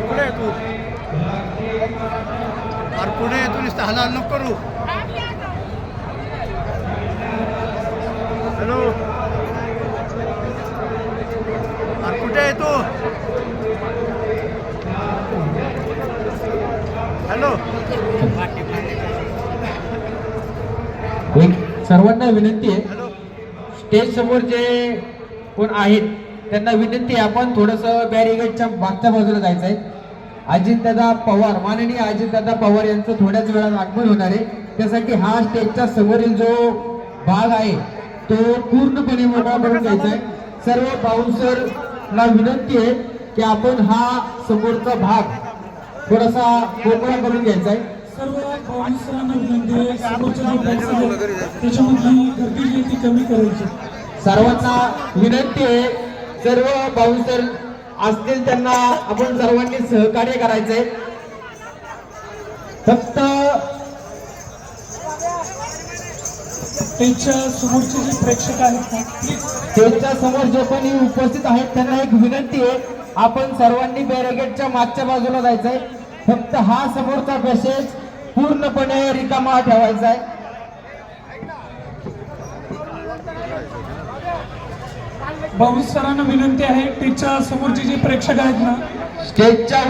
पुढे आहे तू? अरे पुढे तू नुसतं हलाल नको करू. हॅलो. अरे कुठे आहे तू? हॅलो. एक सर्वांना विनंती आहे. हॅलो. स्टेज समोर जे कोण आहेत त्यांना विनंती आहे आपण थोडस बॅरिगेडच्या मागच्या बाजूला जायचं आहे. अजितदादा पवार माननीय अजितदादा पवार यांचं थोड्याच वेळात आगमन होणार आहे. त्यासाठी हा स्टेजच्या समोरील जो भाग आहे तो पूर्णपणे मोकळा करून घ्यायचा आहे. सर्व बाउन्सरला विनंती आहे की आपण हा समोरचा भाग थोडासा मोकळा करून घ्यायचा आहे. सर्व बाउन्सरांना विनंती आहे समोरच्या त्याच्यामधली गर्दी जी ती कमी करायची. सर्वांना विनंती आहे सर्व बाउन्सर असतील त्यांना आपण सर्वांनी सहकार्य करायचंय. फक्त त्यांच्या समोरचे जे प्रेक्षक आहेत प्लीज स्टेजच्या समोर जे कोणी उपस्थित आहेत त्यांना एक विनंती आहे आपण सर्वांनी बॅरिगेडच्या मागच्या बाजूला जायचंय. फक्त हा समोरचा पॅसेज पूर्णपणे रिकामा ठेवायचा आहे बाउन्सरांना विनंती आहे टीचर समोरचे जे प्रेक्षक आहेत ना स्टेजच्या